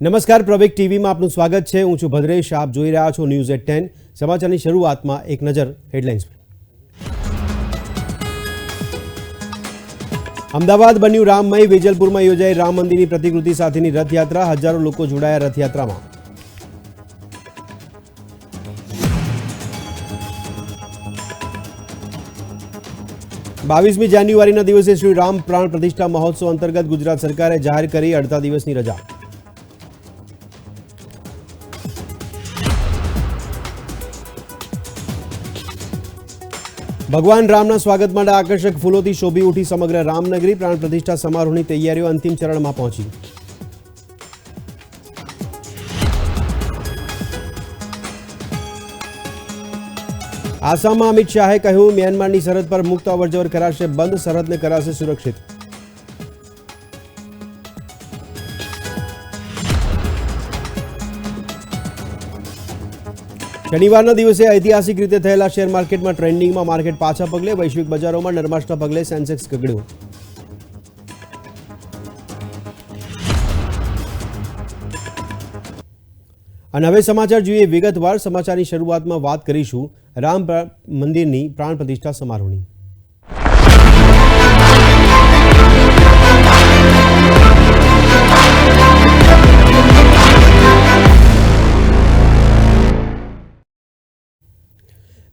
નમસ્કાર પ્રવેક ટીવીમાં આપનું સ્વાગત છે. હું છું ભદ્રેશ. આપ જોઈ રહ્યા છો ન્યૂઝ એટ ટેન. સમાચારની શરૂઆતમાં એક નજર હેડલાઇન્સ અમદાવાદ બન્યું રામમય. વેજલપુરમાં યોજાઈ રામ મંદિરની પ્રતિકૃતિ સાથેની રથયાત્રા. હજારો લોકો જોડાયા રથયાત્રામાં. બાવીસમી જાન્યુઆરીના દિવસે શ્રી રામ પ્રાણ પ્રતિષ્ઠા મહોત્સવ અંતર્ગત ગુજરાત સરકારે જાહેર કરી અડધા દિવસની રજા. ભગવાન રામના સ્વાગત માટે આકર્ષક ફૂલોથી શોભી ઉઠી સમગ્ર રામનગરી પ્રાણ પ્રતિષ્ઠા સમારોહની તૈયારીઓ અંતિમ ચરણમાં પહોંચી. આસામમાં અમિત શાહે કહ્યું, મ્યાનમારની સરહદ પર મુક્ત અવરજવર કરાશે બંધ, સરહદને કરાશે સુરક્ષિત. શનિવારના દિવસે ઐતિહાસિક રીતે થયેલા શેર માર્કેટમાં ટ્રેન્ડિંગમાં માર્કેટ પાછા પગલે, વૈશ્વિક બજારોમાં નરમાશના પગલે સેન્સેક્સ ગગડ્યું. અને હવે સમાચાર જોઈએ વિગતવાર. સમાચારની શરૂઆતમાં વાત કરીશું રામ મંદિરની પ્રાણ પ્રતિષ્ઠા સમારોહની.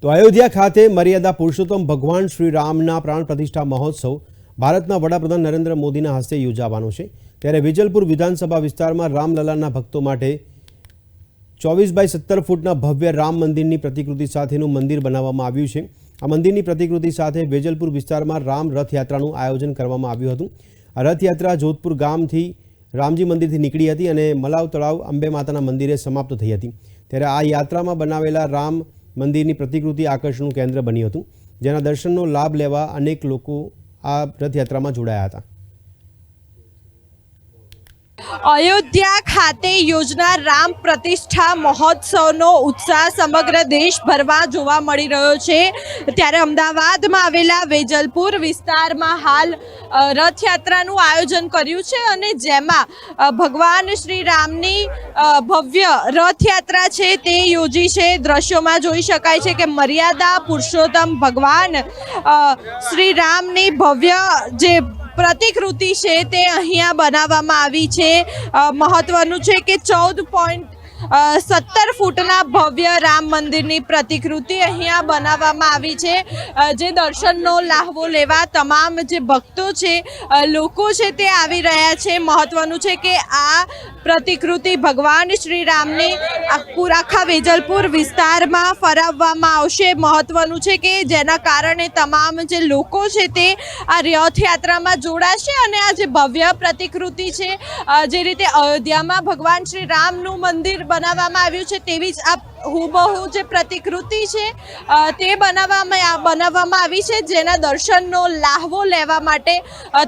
તો અયોધ્યા ખાતે મર્યાદા પુરુષોત્તમ ભગવાન શ્રી રામના પ્રાણ પ્રતિષ્ઠા મહોત્સવ ભારતના વડાપ્રધાન નરેન્દ્ર મોદીના હસ્તે યોજાવાનો છે. ત્યારે વિજલપુર વિધાનસભા વિસ્તારમાં રામલલાના ભક્તો માટે ચોવીસ બાય સત્તર ફૂટના ભવ્ય રામ મંદિરની પ્રતિકૃતિ સાથેનું મંદિર બનાવવામાં આવ્યું છે. આ મંદિરની પ્રતિકૃતિ સાથે વેજલપુર વિસ્તારમાં રામ રથયાત્રાનું આયોજન કરવામાં આવ્યું હતું. આ રથયાત્રા જોધપુર ગામથી રામજી મંદિરથી નીકળી હતી અને મલાવ તળાવ અંબે માતાના મંદિરે સમાપ્ત થઈ હતી. ત્યારે આ યાત્રામાં બનાવેલા રામ મંદિરની પ્રતિકૃતિ આકર્ષણનું કેન્દ્ર બન્યું હતું, જેના દર્શનનો લાભ લેવા અનેક લોકો આ રથયાત્રામાં જોડાયા હતા. અયોધ્યા ખાતે યોજનાર રામ પ્રતિષ્ઠા મહોત્સવનો ઉત્સાહ સમગ્ર દેશભરમાં જોવા મળી રહ્યો છે. ત્યારે અમદાવાદમાં આવેલા વેજલપુર વિસ્તારમાં હાલ રથયાત્રાનું આયોજન કર્યું છે અને જેમાં ભગવાન શ્રી રામની ભવ્ય રથયાત્રા છે તે યોજી છે. દ્રશ્યોમાં જોઈ શકાય છે કે મર્યાદા પુરુષોત્તમ ભગવાન શ્રી રામની ભવ્ય જે પ્રતિકૃતિ છે તે અહીંયા બનાવવામાં આવી છે. મહત્વનું છે કે ચૌદ પોઈન્ટ સત્તર ફૂટના ભવ્ય રામ મંદિરની પ્રતિકૃતિ અહીંયા બનાવવામાં આવી છે. જે દર્શનનો લાહવો લેવા તમામ જે ભક્તો છે લોકો છે તે આવી રહ્યા છે. મહત્વનું છે કે આ પ્રતિકૃતિ ભગવાન શ્રી રામને આખા વેજલપુર વિસ્તારમાં ફરાવવામાં આવશે. મહત્વનું છે કે જેના કારણે તમામ જે લોકો છે તે આ રથયાત્રામાં જોડાશે અને આ જે ભવ્ય પ્રતિકૃતિ છે જે રીતે અયોધ્યામાં ભગવાન શ્રી રામનું મંદિર બનાવવામાં આવ્યું છે તેવી જ આ હુબહુ જે પ્રતિકૃતિ છે તે બનાવવામાં બનાવવામાં આવી છે, જેના દર્શનનો લાહવો લેવા માટે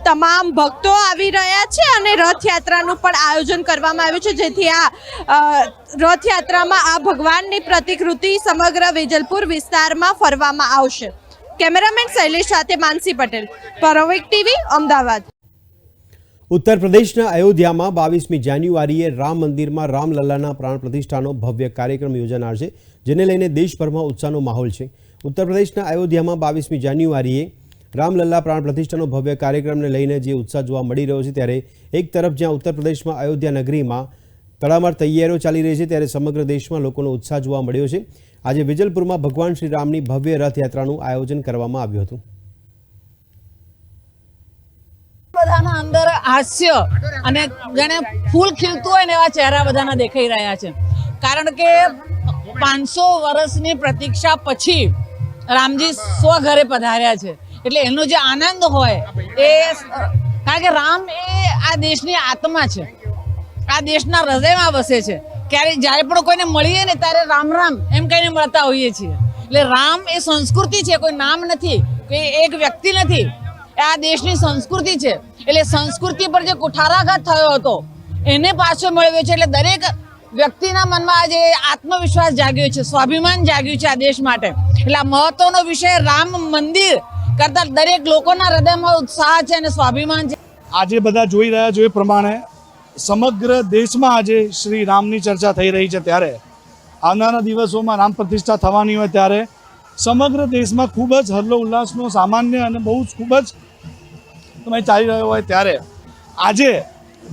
તમામ ભક્તો આવી રહ્યા છે અને રથયાત્રાનું પણ આયોજન કરવામાં આવ્યું છે, જેથી આ રથયાત્રામાં આ ભગવાનની પ્રતિકૃતિ સમગ્ર વેજલપુર વિસ્તારમાં ફરવામાં આવશે. કેમેરામેન શૈલેષ સાથે માનસી પટેલ, પરોવિક ટીવી, અમદાવાદ. ઉત્તર પ્રદેશના અયોધ્યામાં બાવીસમી જાન્યુઆરીએ રામ મંદિરમાં રામલલ્લાના પ્રાણ પ્રતિષ્ઠાનો ભવ્ય કાર્યક્રમ યોજાનાર છે, જેને લઈને દેશભરમાં ઉત્સાહનો માહોલ છે. ઉત્તર પ્રદેશના અયોધ્યામાં બાવીસમી જાન્યુઆરીએ રામલલ્લા પ્રાણ પ્રતિષ્ઠાનો ભવ્ય કાર્યક્રમને લઈને જે ઉત્સાહ જોવા મળી રહ્યો છે, ત્યારે એક તરફ જ્યાં ઉત્તર પ્રદેશમાં અયોધ્યા નગરીમાં તડામાર તૈયારીઓ ચાલી રહી છે, ત્યારે સમગ્ર દેશમાં લોકોનો ઉત્સાહ જોવા મળ્યો છે. આજે વિજલપુરમાં ભગવાન શ્રી રામની ભવ્ય રથયાત્રાનું આયોજન કરવામાં આવ્યું હતું. બધાના અંદર હાસ્ય અને જાણે ફૂલ ખીલતું હોય ને એવા ચહેરા બધાના દેખાઈ રહ્યા છે. કારણ કે પાંચસો વર્ષની પ્રતીક્ષા પછી રામજી સ્વઘરે પધાર્યા છે. એટલે એનો જે આનંદ હોય એ કારણ કે રામ એ આ દેશની આત્મા છે. આ દેશના હૃદયમાં વસે છે. ક્યારે જ્યારે પણ કોઈને મળીએ ને ત્યારે રામ રામ એમ કહીને મળતા હોઈએ છીએ. એટલે રામ એ સંસ્કૃતિ છે, કોઈ નામ નથી કે એક વ્યક્તિ નથી. એ આ દેશની સંસ્કૃતિ છે. એટલે સંસ્કૃતિ પર જે કુઠારાઘાત થયો હતો, એને પાછો મેળવ્યો છે. એટલે દરેક વ્યક્તિના મનમાં આજે આત્મવિશ્વાસ જાગ્યો છે, સ્વાભિમાન જાગ્યું છે આ દેશ માટે. એટલે આ મહત્વનો વિષય રામ મંદિર કરતા દરેક લોકોના હૃદયમાં ઉત્સાહ છે અને સ્વાભિમાન છે. આજે બધા જોઈ રહ્યા છો એ પ્રમાણે સમગ્ર દેશમાં આજે શ્રી રામની ચર્ચા થઈ રહી છે ત્યારે. આવનારા દિવસોમાં રામ પ્રતિષ્ઠા થવાની હોય ત્યારે સમગ્ર દેશમાં ખૂબ જ હલ્લો ઉલ્લાસનો, સામાન્ય અને બહુ જ ખૂબ જ સમય ચાલી રહ્યો હોય ત્યારે આજે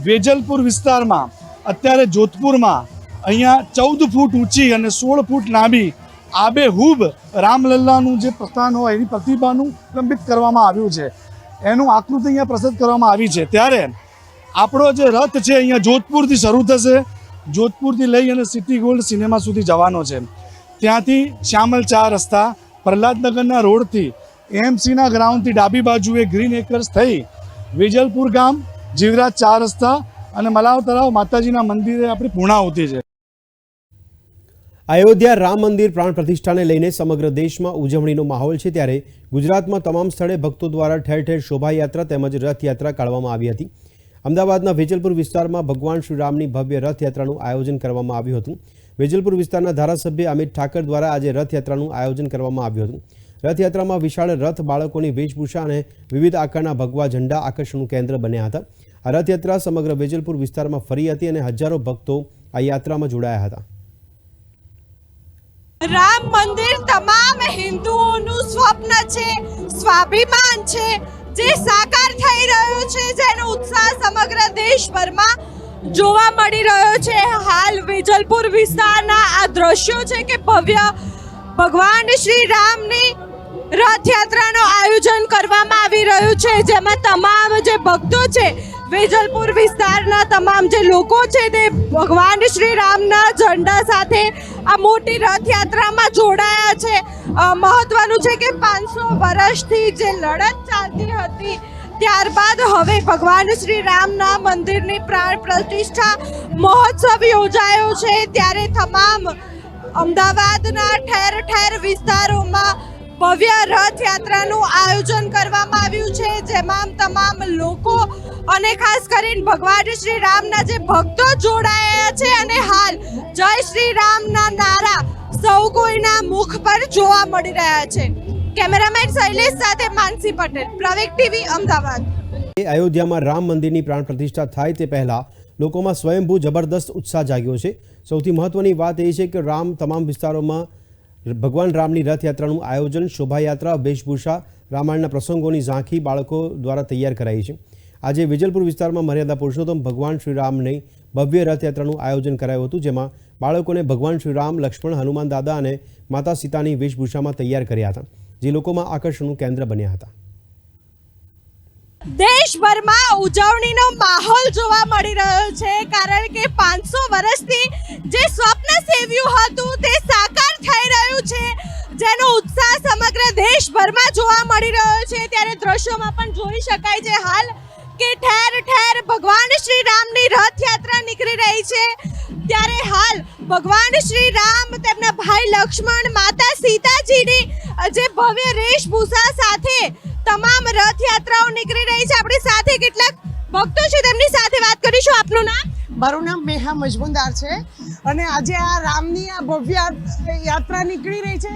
વેજલપુર વિસ્તારમાં, અત્યારે જોધપુરમાં અહીંયા ચૌદ ફૂટ ઊંચી અને સોળ ફૂટ લાંબી આબેહૂબ રામલલ્લાનું જે પ્રસ્થાન હોય, એની પ્રતિભાનું પ્રલંબિત કરવામાં આવ્યું છે. એનું આકૃતિ અહીંયા પ્રસ્તુત કરવામાં આવી છે. ત્યારે આપણો જે રથ છે અહીંયા જોધપુરથી શરૂ થશે. જોધપુરથી લઈ અને સિટી ગોલ્ડ સિનેમા સુધી જવાનો છે. ત્યાંથી શ્યામલ ચાર રસ્તા, પ્રહલાદનગરના રોડથી એમસીના ગ્રાઉન્ડથી ડાબી બાજુએ ગ્રીન એકર્સ થઈ વેજલપુર ગામ, જીવરાજ ચાર રસ્તા અને મલાવ તળાવ માતાજીના મંદિરે આપણી પૂર્ણાહુતિ છે. અયોધ્યા રામ મંદિર પ્રાણ પ્રતિષ્ઠાને લઈને સમગ્ર દેશમાં ઉજવણીનો માહોલ છે ત્યારે ગુજરાતમાં તમામ સ્થળે ભક્તો દ્વારા ઠેર ઠેર શોભાયાત્રા તેમજ રથયાત્રા કાઢવામાં આવી હતી. અમદાવાદના વેજલપુર વિસ્તારમાં ભગવાન શ્રી રામની ભવ્ય રથયાત્રાનું આયોજન કરવામાં આવ્યું હતું. વેજલપુર વિસ્તારના ધારાસભ્ય અમિત ઠાકર દ્વારા આજે રથયાત્રાનું આયોજન કરવામાં આવ્યું હતું. રથયાત્રામાં વિશાળ રથ બાળકોની વેશભૂષા અને વિવિધ આકારના ભગવા ઝંડા આકર્ષણનું કેન્દ્ર બન્યા હતા. આ રથયાત્રા સમગ્ર વેજલપુર વિસ્તારમાં ફરી હતી અને હજારો ભક્તો આ યાત્રામાં જોડાયા હતા. રામ મંદિર તમામ હિન્દુઓનું સ્વપ્ન છે, સ્વાભિમાન છે, જે સાકાર થઈ રહ્યું છે, જેનો ઉત્સાહ સમગ્ર દેશભરમાં જોવા મળી રહ્યો છે. હાલ વેજલપુર વિસ્તારના આ દ્રશ્યો છે કે ભવ્ય ભગવાન શ્રી રામની રથયાત્રાનું આયોજન કરવામાં આવી રહ્યું છે. જેમાં તમામ જે ભક્તો છે, વેજલપુર વિસ્તારના તમામ જે લોકો છે તે ભગવાન શ્રી રામના ઝંડા સાથે આ મોટી રથયાત્રામાં જોડાયા છે. મહત્વનું છે કે પાંચસો વર્ષથી જે લડત ચાલતી હતી, ત્યારબાદ હવે ભગવાન શ્રી રામના મંદિરની પ્રાણ પ્રતિષ્ઠા મહોત્સવ યોજાયો છે. ત્યારે તમામ અમદાવાદના ઠેર ઠેર વિસ્તારોમાં ભવ્ય રથયાત્રાનું આયોજન કરવામાં આવ્યું છે, જેમાં તમામ લોકો અને ખાસ કરીને ભગવાન શ્રી રામના જે ભક્તો જોડાયા છે અને હાલ જય શ્રી રામના નારા સૌ કોઈના મુખ પર જોવા મળી રહ્યા છે. કેમેરામેન શૈલેષ સાથે માનસી પટેલ પ્રવેક ટીવી, અમદાવાદ. અયોધ્યામાં રામ મંદિરની પ્રાણ પ્રતિષ્ઠા થાય તે પહેલા લોકોમાં સ્વયંભૂ જબરદસ્ત ઉત્સાહ જાગ્યો છે. સૌથી મહત્વની વાત એ છે કે રામ તમામ વિસ્તારોમાં ભગવાન રામની રથયાત્રાનું આયોજન, શોભાયાત્રા, વેશભૂષા, રામાયણના પ્રસંગોની ઝાંખી બાળકો દ્વારા તૈયાર કરાઈ છે. આજે વિજલપુર વિસ્તારમાં મર્યાદા પુરુષોત્તમ ભગવાન શ્રી રામની ભવ્ય રથયાત્રાનું આયોજન કરાયું હતું, જેમાં બાળકોને ભગવાન શ્રી રામ લક્ષ્મણ, હનુમાન દાદા અને માતા સીતાની વેશભૂષામાં તૈયાર કર્યા હતા, જે લોકોમાં આકર્ષણનું કેન્દ્ર બન્યા હતા. દેશભરમાં ઉજવણીનો માહોલ જોવા મળી રહ્યો છે, કારણ કે પાંચસો વર્ષથી જે સ્વપ્ન સેવ્યું હતું તે સાકાર થઈ રહ્યું છે. જેનો ઉત્સાહ સમગ્ર દેશભરમાં જોવા મળી રહ્યો છે. ત્યારે દ્રશ્યોમાં પણ જોઈ શકાય છે હાલ કે ઠેર ઠેર ભગવાન શ્રી રામની રથયાત્રા નીકળી રહી છે. ત્યારે હાલ ભગવાન શ્રી રામ, તેમના ભાઈ લક્ષ્મણ, માતા સીતાજીની જે ભવ્ય વેશભૂષા સાથે તમામ રથયાત્રાઓ નીકળી રહી છે. આપણી સાથે કેટલાક ભક્તો છે, તેમની સાથે વાત કરીશું. આપનું નામ? મારું નામ મેહા મજમુદાર છે અને આજે આ રામની આ ભવ્ય યાત્રા નીકળી રહી છે.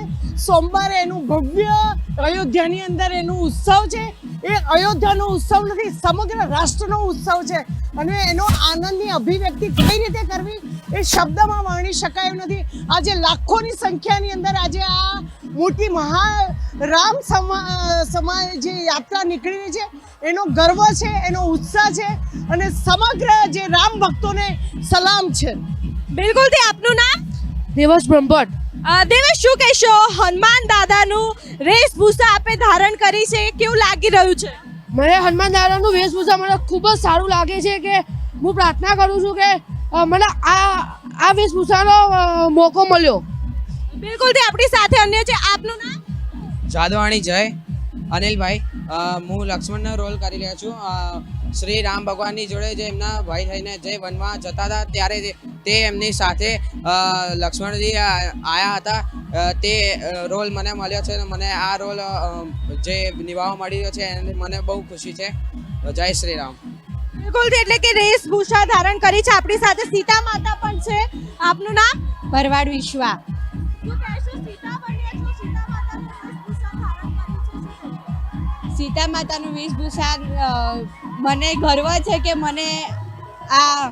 સોમવારે એનું ભવ્ય અયોધ્યાની અંદર એનું ઉત્સવ છે. એ અયોધ્યાનો ઉત્સવ નથી, સમગ્ર રાષ્ટ્રનો ઉત્સવ છે. અને એનો આનંદની અભિવ્યક્તિ કઈ રીતે કરવી એ શબ્દમાં વર્ણી શકાય નથી. આજે લાખોની સંખ્યાની અંદર આજે આ મોટી મહા રામ સમા સમા જે યાત્રા નીકળી છે એનો ગર્વ છે એનો ઉત્સાહ છે અને સમગ્ર જે રામ ભક્તોને સલામ છે. બિલકુલ તે આપનું નામ? દેવસ બ્રહ્મભટ્ટ. અ, દેવેશ શું કહેશો? હનુમાન દાદાનું વેશભૂષા આપે ધારણ કરી છે કેવું લાગી રહ્યું છે? મને હનુમાન દાદાનું વેશભૂષા મને ખૂબ જ સારું લાગે છે કે હું પ્રાર્થના કરું છું કે મને આ આ વેશભૂષાનો મોકો મળ્યો. બિલકુલ તે આપણી સાથે અન્ય છે આપનું નામ? જાદવાણી જય. અનિલભાઈ હું લક્ષ્મણનો રોલ કરી રહ્યો છું. શ્રી રામ ભગવાનની જોડે જે એમના ભાઈ થઈને જે વનમાં જતા હતા ત્યારે તે- તે એમની સાથે લક્ષ્મણજી આવ્યા હતા. તે રોલ મને મળ્યો છે અને મને આ રોલ જે નિભાવવા મળી રહ્યો છે એની મને બહુ ખુશી છે. જય શ્રી રામ. બિલકુલ એટલે કે વેશભૂષા ધારણ કરી છે. આપણી સાથે સીતા માતા પણ છે. આપનું નામ? ભરવાડ વિશ્વા. સીતા માતાનું વેશભૂષા મને ગર્વ છે કે મને આ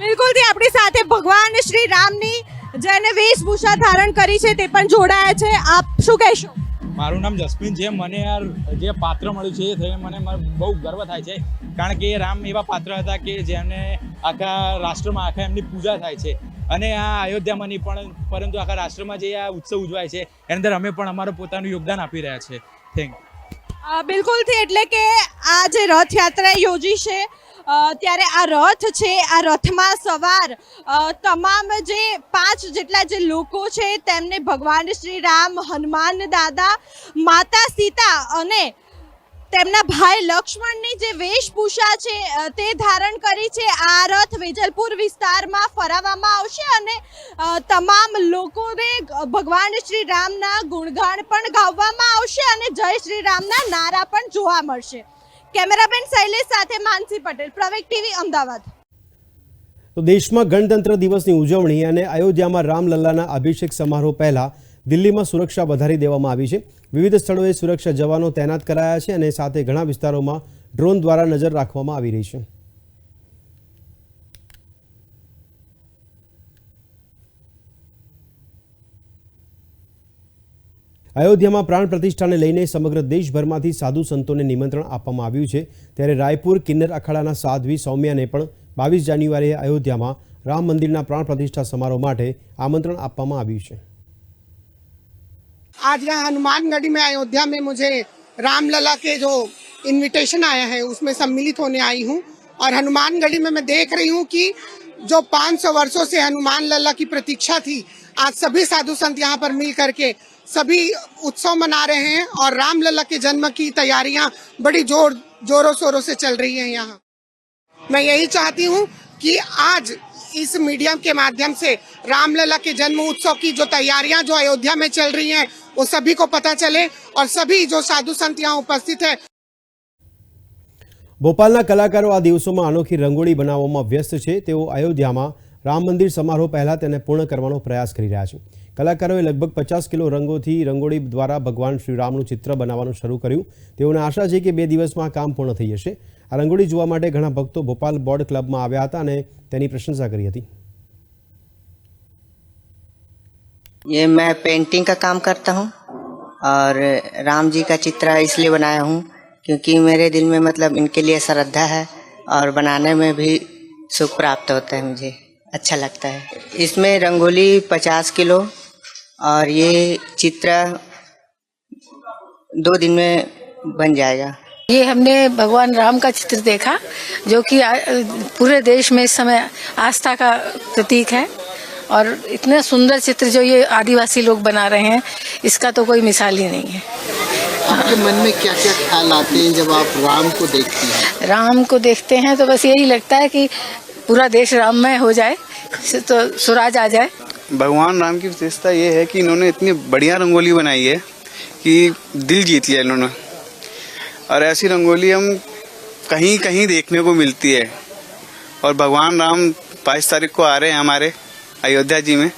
બિલકુલથી આપણી સાથે ભગવાન શ્રી રામની જેને વેશભૂષા ધારણ કરી છે તે પણ જોડાયા છે. આપ શું કહેશો? મારું નામ જસ્મીન છે. મને યાર જે પાત્ર મળ્યું છે એ થઈને મને મને બહુ ગર્વ થાય છે. કારણ કે એ રામ એવા પાત્ર હતા કે જેમને આખા રાષ્ટ્રમાં આખા એમની પૂજા થાય છે. અને આ અયોધ્યામાં નહીં પણ, પરંતુ આખા રાષ્ટ્રમાં જે આ ઉત્સવ ઉજવાય છે, એની અંદર અમે પણ અમારું પોતાનું યોગદાન આપી રહ્યા છે. થેન્ક બિલકુલથી એટલે કે આ જે રથયાત્રા યોજી છે ત્યારે આ રથ છે, આ રથમાં સવાર તમામ જે પાંચ જેટલા જે લોકો છે, તેમને ભગવાન શ્રી રામ, હનુમાન દાદા, માતા સીતા અને તેમના ભાઈ લક્ષ્મણની જે વેશભૂષા છે તે ધારણ કરી છે. આ રથ વેજલપુર વિસ્તારમાં ફરાવવામાં આવશે અને તમામ લોકોને ભગવાન શ્રી રામના ગુણગાન પણ ગાવામાં આવશે અને જય શ્રી રામના નારા પણ જોવા મળશે. કેમેરામેન શૈલેષ સાથે માનસી પટેલ પ્રવેક ટીવી, અમદાવાદ. તો દેશમાં ગણતંત્ર દિવસની ઉજવણી અને અયોધ્યામાં રામલલ્લાના અભિષેક સમારોહ પહેલા દિલ્હીમાં સુરક્ષા વધારી દેવામાં આવી છે. વિવિધ સ્થળોએ સુરક્ષા જવાનો તૈનાત કરાયા છે અને સાથે ઘણા વિસ્તારોમાં ડ્રોન દ્વારા નજર રાખવામાં આવી રહી છે. અયોધ્યામાં પ્રાણ પ્રતિષ્ઠાને લઈને સમગ્ર દેશભરમાંથી સાધુ સંતોને નિમંત્રણ આપવામાં આવ્યું છે. ત્યારે રાયપુર, કિન્નર અખાડાના સાધ્વી સૌમ્યાને પણ બાવીસ જાન્યુઆરીએ અયોધ્યામાં રામ મંદિરના પ્રાણ પ્રતિષ્ઠા સમારોહ માટે આમંત્રણ આપવામાં આવ્યું છે. आज यहाँ हनुमानगढ़ी में अयोध्या में मुझे रामलला के जो इनविटेशन आया है, उसमें सम्मिलित होने आई हूँ। और हनुमानगढ़ी में मैं देख रही हूँ कि जो 500 वर्षों से हनुमान लला की प्रतीक्षा थी, आज सभी साधु संत यहाँ पर मिल करके सभी उत्सव मना रहे हैं और रामलला के जन्म की तैयारियाँ बड़ी ज़ोर जोरों शोरों से चल रही हैं यहाँ। मैं यही चाहती हूँ कि आज इस मीडियम के माध्यम से रामलला के जन्म उत्सव की जो तैयारियां जो अयोध्या में चल रही हैं वो सभी को पता चले और सभी जो साधु संत यहाँ उपस्थित है ભોપાલના કલાકારો આ દિવસોમાં અનોખી રંગોળી બનાવવામાં વ્યસ્ત છે તેઓ અયોધ્યામાં રામ મંદિર સમારોહ પહેલા તેને પૂર્ણ કરવાનો પ્રયાસ કરી રહ્યા છે કલાકારોએ લગભગ પચાસ કિલો રંગોથી રંગોળી દ્વારા ભગવાન શ્રી રામનું ચિત્ર બનાવવાનું શરૂ કર્યું તેઓને આશા છે કે બે દિવસમાં આ કામ પૂર્ણ થઈ જશે આ રંગોળી જોવા માટે ઘણા ભક્તો ભોપાલ બોર્ડ ક્લબમાં આવ્યા હતા અને તેની પ્રશંસા કરી હતી ये मैं पेंटिंग का काम करता हूँ और राम जी का चित्र इसलिए बनाया हूँ क्योंकि मेरे दिल में मतलब इनके लिए श्रद्धा है और बनाने में भी सुख प्राप्त होता है मुझे अच्छा लगता है इसमें रंगोली पचास किलो और ये चित्र दो दिन में बन जाएगा ये हमने भगवान राम का चित्र देखा जो कि पूरे देश में इस समय आस्था का प्रतीक है। और इतना सुंदर चित्र जो ये आदिवासी लोग बना रहे हैं इसका तो कोई मिसाल ही नहीं है। आपके मन में क्या क्या ख्याल आते हैं जब आप राम को देखते हैं? राम को देखते हैं तो बस यही लगता है कि पूरा देश राममय हो जाए तो स्वराज आ जाए। भगवान राम की विशेषता ये है कि इन्होंने इतनी बढ़िया रंगोली बनाई है कि दिल जीत लिया इन्होंने। और ऐसी रंगोली हम कहीं कहीं देखने को मिलती है। और भगवान राम बाईस तारीख को आ रहे हैं हमारे अयोध्या जी में।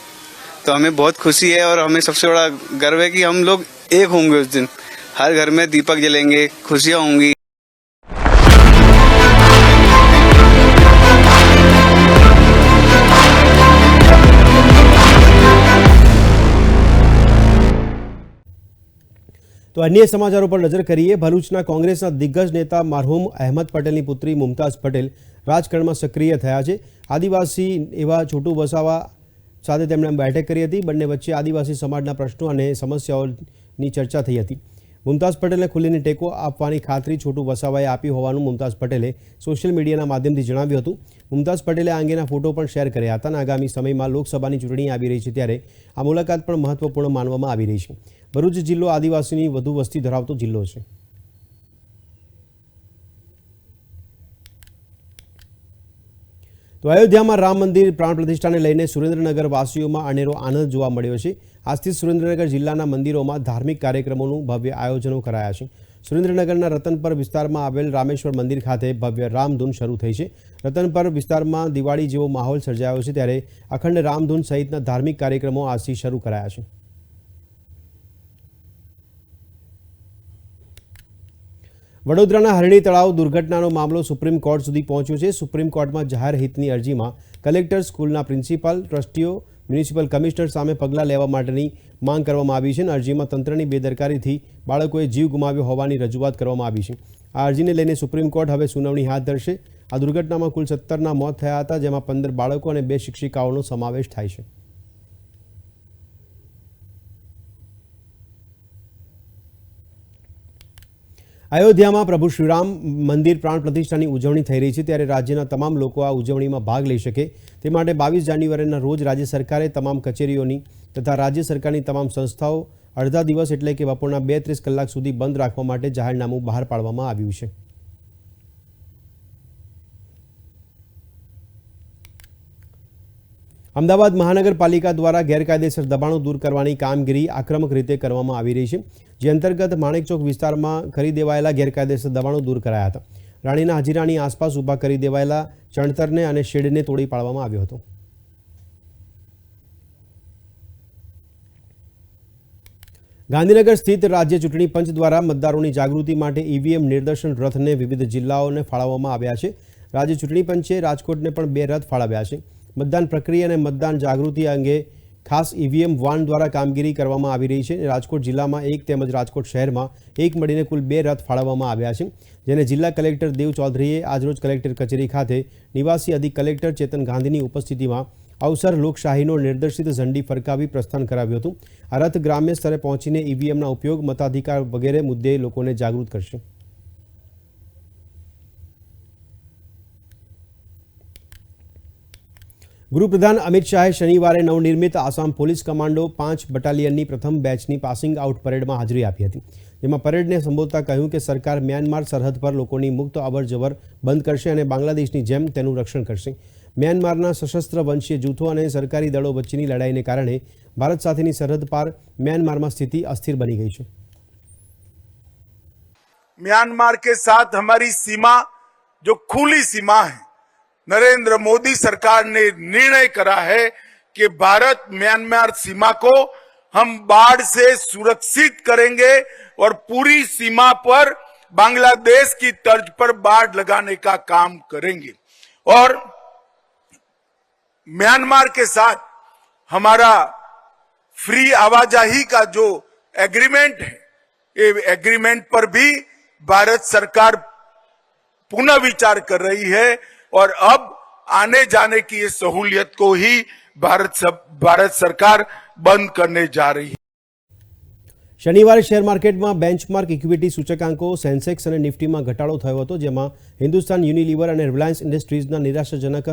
तो हमें बहुत खुशी है और हमें सबसे बड़ा गर्व है कि हम लोग एक होंगे उस दिन। हर घर में दीपक जलेंगे, खुशियाँ होंगी। તો અન્ય સમાચારો પર નજર કરીએ. ભરૂચના કોંગ્રેસના દિગ્ગજ નેતા મારહુમ અહેમદ પટેલની પુત્રી મુમતાઝ પટેલ રાજકારણમાં સક્રિય થયા છે. આદિવાસી એવા છોટું વસાવા સાથે તેમણે બેઠક કરી હતી. બંને વચ્ચે આદિવાસી સમાજના પ્રશ્નો અને સમસ્યાઓની ચર્ચા થઈ હતી. મુમતાઝ પટેલને ખુલ્લીને ટેકો આપવાની ખાતરી છોટુ વસાવાએ આપી હોવાનું મુમતાઝ પટેલે સોશિયલ મીડિયાના માધ્યમથી જણાવ્યું હતું. મુમતાઝ પટેલે આ અંગેના ફોટો પણ શેર કર્યા હતા અને આગામી સમયમાં લોકસભાની ચૂંટણી આવી રહી છે ત્યારે આ મુલાકાત પણ મહત્વપૂર્ણ માનવામાં આવી રહી છે. ભરૂચ જિલ્લો આદિવાસીની વધુ વસ્તી ધરાવતો જિલ્લો છે. તો અયોધ્યામાં રામ મંદિર પ્રાણ પ્રતિષ્ઠાને લઈને સુરેન્દ્રનગર વાસીઓમાં અનેરો આનંદ જોવા મળ્યો છે. આજથી સુરેન્દ્રનગર જિલ્લાના મંદિરોમાં ધાર્મિક કાર્યક્રમોનું ભવ્ય આયોજનો કરાયા છે. સુરેન્દ્રનગરના રતનપર વિસ્તારમાં આવેલ રામેશ્વર મંદિર ખાતે ભવ્ય રામધૂન શરૂ થઈ છે. રતનપર વિસ્તારમાં દિવાળી જેવો માહોલ સર્જાયો છે ત્યારે અખંડ રામધૂન સહિતના ધાર્મિક કાર્યક્રમો આજથી શરૂ કરાયા છે. વડોદરાના હરણી તળાવ દુર્ઘટનાનો મામલો સુપ્રીમ કોર્ટ સુધી પહોંચ્યો છે. સુપ્રીમ કોર્ટમાં જાહેર હિતની અરજીમાં કલેક્ટર સ્કૂલના પ્રિન્સિપાલ, ટ્રસ્ટીઓ મ્યુનિસિપલ કમિશનર સામે પગલાં લેવા માટેની માંગ કરવામાં આવી છે અને અરજીમાં તંત્રની બેદરકારીથી બાળકોએ જીવ ગુમાવ્યો હોવાની રજૂઆત કરવામાં આવી છે. આ અરજીને લઈને સુપ્રીમ કોર્ટ હવે સુનાવણી હાથ ધરશે. આ દુર્ઘટનામાં કુલ સત્તરના મોત થયા હતા, જેમાં પંદર બાળકો અને બે શિક્ષિકાઓનો સમાવેશ થાય છે. અયોધ્યામાં પ્રભુ શ્રીરામ મંદિર પ્રાણ પ્રતિષ્ઠાની ઉજવણી થઈ રહી છે ત્યારે રાજ્યના તમામ લોકો આ ઉજવણીમાં ભાગ લઈ શકે. તે માટે બાવીસ જાન્યુઆરીના રોજ રાજ્ય સરકારે તમામ કચેરીઓની તથા રાજ્ય સરકારની તમામ સંસ્થાઓ અડધા દિવસ એટલે કે બપોરના બે ત્રીસ કલાક સુધી બંધ રાખવા માટે જાહેરનામું બહાર પાડવામાં આવ્યું છે. અમદાવાદ મહાનગરપાલિકા દ્વારા ગેરકાયદેસર દબાણો દૂર કરવાની કામગીરી આક્રમક રીતે કરવામાં આવી રહી છે, જે અંતર્ગત માણેકચોક વિસ્તારમાં કરી દેવાયેલા ગેરકાયદેસર દબાણો દૂર કરાયા હતા. રાણીના હજીરાની આસપાસ ઊભા કરી દેવાયેલા ચણતરને અને શેડને તોડી પાડવામાં આવ્યો હતો. ગાંધીનગર સ્થિત રાજ્ય ચૂંટણી પંચ દ્વારા મતદારોની જાગૃતિ માટે ઈવીએમ નિદર્શન રથને વિવિધ જિલ્લાઓને ફાળવવામાં આવ્યા છે. રાજ્ય ચૂંટણી પંચે રાજકોટને પણ બે રથ ફાળવ્યા છે. મતદાન પ્રક્રિયા અને મતદાન જાગૃતિ અંગે ખાસ ઈવીએમ વાન દ્વારા કામગીરી કરવામાં આવી રહી છે. રાજકોટ જિલ્લામાં એક તેમજ રાજકોટ શહેરમાં એક મળીને કુલ બે રથ ફાળવવામાં આવ્યા છે, જેને જિલ્લા કલેક્ટર દેવ ચૌધરીએ આજરોજ કલેક્ટર કચેરી ખાતે નિવાસી અધિક કલેક્ટર ચેતન ગાંધીની ઉપસ્થિતિમાં અવસર લોકશાહીનો નિર્દેશિત ઝંડી ફરકાવી પ્રસ્થાન કરાવ્યું હતું. આ રથ ગ્રામ્ય સ્તરે પહોંચીને ઈવીએમના ઉપયોગ, મતાધિકાર વગેરે મુદ્દે લોકોને જાગૃત કરશે. ગૃહપ્રધાન અમિત શાહે શનિવારે નવનિર્મિત આસામ પોલીસ કમાન્ડો પાંચ બટાલિયનની પ્રથમ બેચની પાસિંગ આઉટ પરેડમાં હાજરી આપી હતી. જેમાં પરેડને સંબોધતા કહ્યું કે સરકાર મ્યાનમાર સરહદ પર લોકોની મુક્ત અવરજવર બંધ કરશે અને બાંગ્લાદેશની જેમ તેનું રક્ષણ કરશે. મ્યાનમારના સશસ્ત્ર વંશીય જૂથો અને સરકારી દળો વચ્ચેની લડાઈને કારણે ભારત સાથેની સરહદ પાર મ્યાનમારમાં સ્થિતિ અસ્થિર બની ગઈ છે. મ્યાનમાર કે સાથ હમારી સીમા, જો ખુલી સીમા હૈ. नरेंद्र मोदी सरकार ने निर्णय करा है कि भारत म्यांमार सीमा को हम बाढ़ से सुरक्षित करेंगे और पूरी सीमा पर बांग्लादेश की तर्ज पर बाढ़ लगाने का काम करेंगे। और म्यांमार के साथ हमारा फ्री आवाजाही का जो एग्रीमेंट है, ये एग्रीमेंट पर भी भारत सरकार पुनः विचार कर रही है। और अब आने जाने की ये सहूलियत को ही भारत सब भारत सरकार बंद करने जा रही है શનિવારે શેર માર્કેટમાં બેન્ચમાર્ક ઇક્વિટી સૂચકાંકો સેન્સેક્સ અને નિફ્ટીમાં ઘટાડો થયો હતો જેમાં હિન્દુસ્તાન યુનિલિવર અને રિલાયન્સ ઇન્ડસ્ટ્રીઝના નિરાશાજનક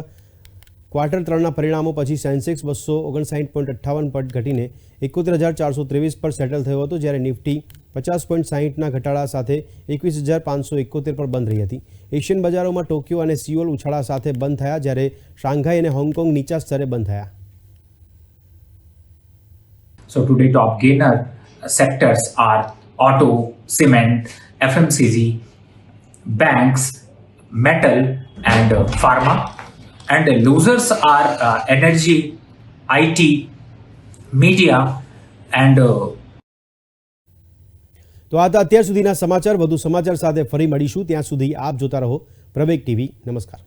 ક્વાર્ટર ત્રણના પરિણામો પછી સેન્સેક્સ બસો ઓગણસાઠ પોઈન્ટ અઠ્ઠાવન પર ઘટીને એકોતેર હજાર ચારસો ત્રેવીસ પર સેટલ થયો હતો જ્યારે નિફ્ટી પચાસ પોઈન્ટ સાહીઠના ઘટાડા સાથે એકવીસ હજાર પાંચસો એકોતેર પર બંધ રહી હતી એશિયન બજારોમાં ટોક્યો અને સિયોલ ઉછાળા સાથે બંધ થયા જ્યારે શાંઘાઈ અને હોંગકોંગ નીચા સ્તરે બંધ થયા So today top gainer sectors are auto, cement, FMCG, banks, metal and pharma. And the losers are uh, energy, IT, media and uh, તો આ અત્યાર સુધીના સમાચાર વધુ સમાચાર સાથે ફરી મળીશું. ત્યાં સુધી આપ જોતા રહો પ્રવેગ ટીવી. નમસ્કાર.